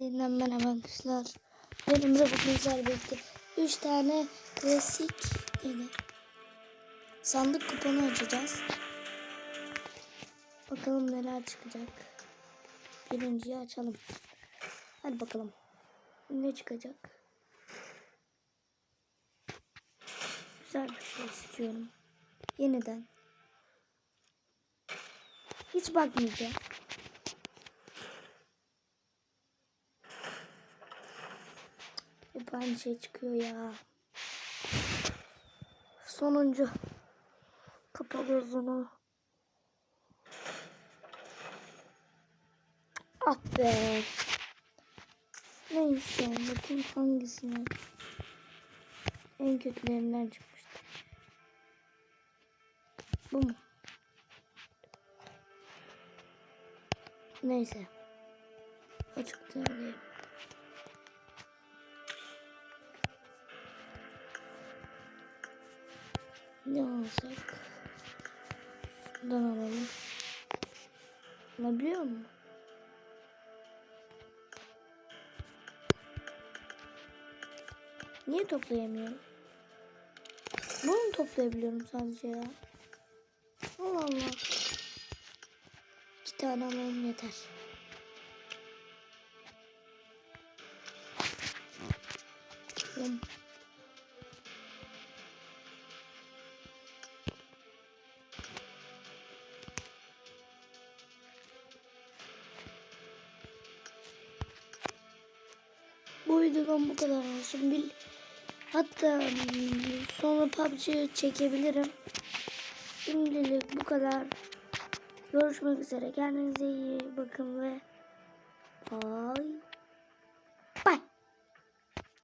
Yeniden merhaba arkadaşlar. Yanımıza bugün sizlerle birlikte 3 tane klasik neydi? Sandık kuponu açacağız. Bakalım neler çıkacak. Birinciyi açalım. Hadi bakalım. Ne çıkacak? Güzel bir şey istiyorum. Yeniden. Hiç bakmayacağım. Hep aynı şey çıkıyor ya. Sonuncu. Kapa gözünü. Ah be. Neyse bakayım hangisine. En kötülerinden çıkmıştı. Bu mu? Neyse. Açık söyleyeyim. Ne alsak? Şuradan alalım. Alabiliyor mu? Niye toplayamıyorum? Bunu toplayabiliyorum sadece ya? Allah Allah. İki tane alalım yeter. Bakalım. Videodan bu kadar olsun. Bil Hatta sonra PUBG çekebilirim. Şimdilik bu kadar. Görüşmek üzere. Kendinize iyi bakın ve.